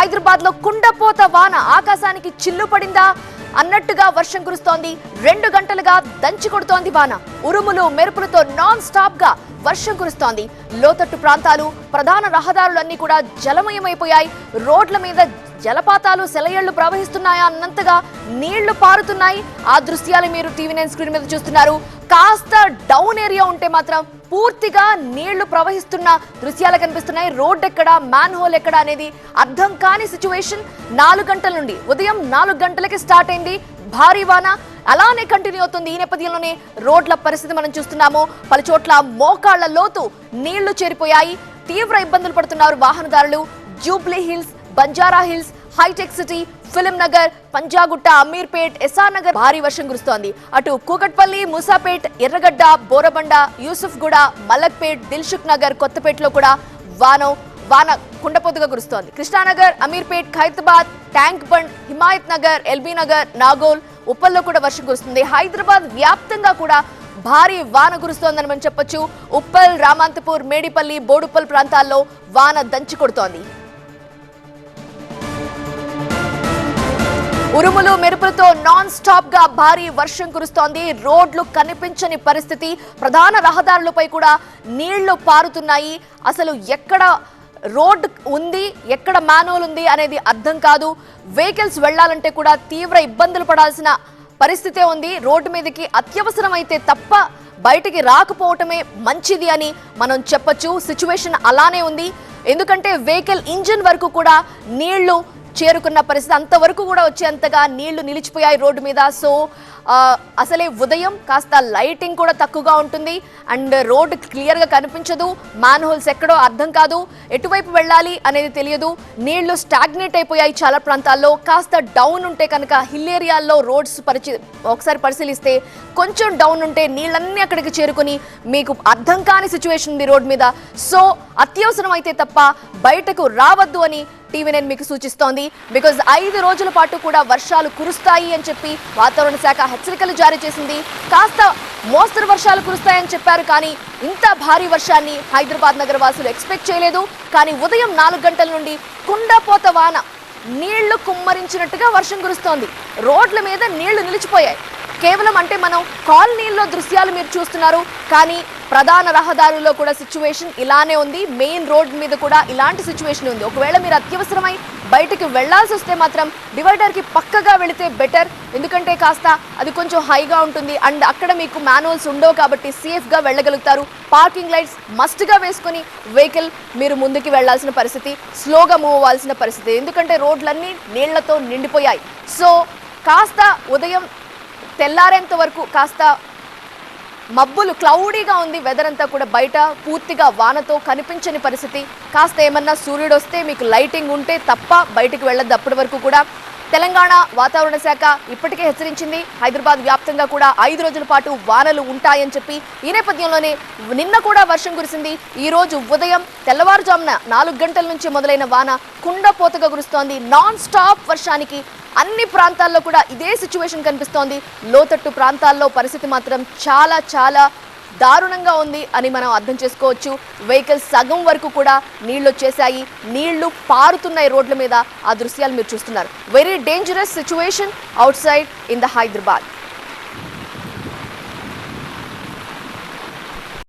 హైదరాబాద్లో కుండపోత వాన ఆకాశానికి చిల్లు పడిందా? అన్నట్టుగా వర్షం కురుస్తోంది. రెండు గంటలుగా దంచి కొడుతోంది వాన. ఉరుములు మెరుపులతో నాన్ స్టాప్గా వర్షం కురుస్తోంది. లోతట్టు ప్రాంతాలు ప్రధాన రహదారులన్నీ కూడా జలమయమైపోయాయి. రోడ్ల మీద జలపాతాలు సెలయేళ్ళు ప్రవహిస్తున్నాయా అన్నంతగా నీళ్ళు పారుతున్నాయి. ఆ దృశ్యాలు మీరు టీవీ నైన్ స్క్రీన్ మీద చూస్తున్నారు. కాస్త డౌన్ ఏరియా ఉంటే మాత్రం పూర్తిగా నీళ్ళు ప్రవహిస్తున్న దృశ్యాలు కనిపిస్తున్నాయి. రోడ్ ఎక్కడ మ్యాన్ హోల్ ఎక్కడ అనేది అర్థం కాని సిచ్యువేషన్. నాలుగు గంటల నుండి ఉదయం నాలుగు గంటలకి స్టార్ట్ అయింది. భారీ వాన. అలానే కంటిన్యూ అవుతుంది. ఈ నేపథ్యంలోనే రోడ్ల పరిస్థితి మనం చూస్తున్నాము. పలు చోట్ల మోకాళ్ళ లోతు నీళ్ళు చేరిపోయాయి. తీవ్ర ఇబ్బందులు పడుతున్నారు వాహనదారులు. జూబ్లీ హిల్స్ బంజారా హిల్స్ హైటెక్ సిటీ ఫిలిం నగర్ పంజాగుట్ట అమీర్పేట్ ఎస్ఆర్ నగర్ భారీ వర్షం కురుస్తోంది. అటు కూకట్పల్లి మూసాపేట్ ఎర్రగడ్డ బోరబండ యూసుఫ్గూడ మలక్పేట్ దిల్షుక్ నగర్ కొత్తపేటలో కూడా వానం వాన కుండపోతుగా కురుస్తోంది. కృష్ణానగర్ అమీర్పేట్ ఖైరతాబాద్ ట్యాంక్ బండ్ హిమాయత్ నగర్ ఎల్బీ నగర్ నాగోల్ ఉప్పల్లో కూడా వర్షం కురుస్తుంది. హైదరాబాద్ వ్యాప్తంగా కూడా భారీ వాన కురుస్తోందని మనం చెప్పొచ్చు. ఉప్పల్ రామాంతపూర్ మేడిపల్లి బోడుప్పల్ ప్రాంతాల్లో వాన దంచి కొడుతోంది. ఉరుములు మెరుపులతో నాన్ స్టాప్గా భారీ వర్షం కురుస్తోంది. రోడ్లు కనిపించని పరిస్థితి. ప్రధాన రహదారులపై కూడా నీళ్ళు పారుతున్నాయి. అసలు ఎక్కడ రోడ్ ఉంది ఎక్కడ మాన్యువల్ ఉంది అనేది అర్థం కాదు. వెహికల్స్ వెళ్ళాలంటే కూడా తీవ్ర ఇబ్బందులు పడాల్సిన పరిస్థితే ఉంది. రోడ్డు మీదకి అత్యవసరమైతే తప్ప బయటికి రాకపోవటమే మంచిది అని మనం చెప్పొచ్చు. సిచ్యువేషన్ అలానే ఉంది. ఎందుకంటే వెహికల్ ఇంజిన్ వరకు కూడా నీళ్ళు చేరుకున్న పరిస్థితి అంతవరకు కూడా వచ్చేంతగా నీళ్ళు నిలిచిపోయాయి రోడ్డు మీద. సో అసలే ఉదయం కాస్త లైటింగ్ కూడా తక్కువగా ఉంటుంది. అండ్ రోడ్డు క్లియర్గా కనిపించదు. మ్యాన్ హోల్స్ ఎక్కడో అర్థం కాదు. ఎటువైపు వెళ్ళాలి అనేది తెలియదు. నీళ్ళు స్టాగ్నేట్ అయిపోయాయి చాలా ప్రాంతాల్లో. కాస్త డౌన్ ఉంటే కనుక హిల్ ఏరియాల్లో రోడ్స్ పరిచి ఒకసారి పరిశీలిస్తే కొంచెం డౌన్ ఉంటే నీళ్ళన్నీ అక్కడికి చేరుకొని మీకు అర్థం కాని సిచ్యువేషన్ ఉంది రోడ్డు మీద. సో అత్యవసరం అయితే తప్ప బయటకు రావద్దు అని టీవీ నైన్ మీకు సూచిస్తోంది. బికాజ్ ఐదు రోజుల పాటు కూడా వర్షాలు కురుస్తాయి అని చెప్పి వాతావరణ శాఖ హెచ్చరికలు జారీ చేసింది. కాస్త మోస్తరు వర్షాలు కురుస్తాయని చెప్పారు. కానీ ఇంత భారీ వర్షాన్ని హైదరాబాద్ నగర వాసులు ఎక్స్పెక్ట్ చేయలేదు. కానీ ఉదయం నాలుగు గంటల నుండి కుండపోత వాన నీళ్ళు కుమ్మరించినట్టుగా వర్షం కురుస్తోంది. రోడ్ల మీద నీళ్ళు నిలిచిపోయాయి. కేవలం అంటే మనం కాలనీల్లో దృశ్యాలు మీరు చూస్తున్నారు. కానీ ప్రధాన రహదారుల్లో కూడా సిచ్యువేషన్ ఇలానే ఉంది. మెయిన్ రోడ్ మీద కూడా ఇలాంటి సిచ్యువేషన్ ఉంది. ఒకవేళ మీరు అత్యవసరమై బయటకు వెళ్ళాల్సి వస్తే మాత్రం డివైడర్కి పక్కగా వెళితే బెటర్ ఎందుకంటే కాస్త అది కొంచెం హైగా ఉంటుంది. అండ్ అక్కడ మీకు మాన్యువల్స్ ఉండవు కాబట్టి సేఫ్గా వెళ్ళగలుగుతారు. పార్కింగ్ లైట్స్ మస్ట్గా వేసుకుని వేసుకొని వెహికల్ మీరు ముందుకు వెళ్ళాల్సిన పరిస్థితి స్లోగా మూవ్ అవ్వాల్సిన పరిస్థితి. ఎందుకంటే రోడ్లన్నీ నీళ్ళతో నిండిపోయాయి. సో కాస్త ఉదయం తెల్లారేంత వరకు కాస్త మబ్బులు క్లౌడీగా ఉంది. వెదర్ అంతా కూడా బయట పూర్తిగా వానతో కనిపించని పరిస్థితి. కాస్త ఏమన్నా సూర్యుడు వస్తే మీకు లైటింగ్ ఉంటే తప్ప బయటికి వెళ్ళద్దు. అప్పటి వరకు కూడా తెలంగాణ వాతావరణ శాఖ ఇప్పటికే హెచ్చరించింది. హైదరాబాద్ వ్యాప్తంగా కూడా ఐదు రోజుల పాటు వానలు ఉంటాయని చెప్పి ఈ నేపథ్యంలోనే నిన్న కూడా వర్షం కురిసింది. ఈ రోజు ఉదయం తెల్లవారుజామున నాలుగు గంటల నుంచి మొదలైన వాన కుండపోతగా కురుస్తోంది. నాన్ స్టాప్ వర్షానికి అన్ని ప్రాంతాల్లో కూడా ఇదే సిచ్యువేషన్ కనిపిస్తోంది. లోతట్టు ప్రాంతాల్లో పరిస్థితి మాత్రం చాలా చాలా దారుణంగా ఉంది అని మనం అర్థం చేసుకోవచ్చు. వెహికల్స్ సగం వరకు కూడా నీళ్ళు వచ్చేసాయి నీళ్ళు పారుతున్నాయి రోడ్ల మీద. ఆ దృశ్యాలు మీరు చూస్తున్నారు. Very dangerous situation outside in the Hyderabad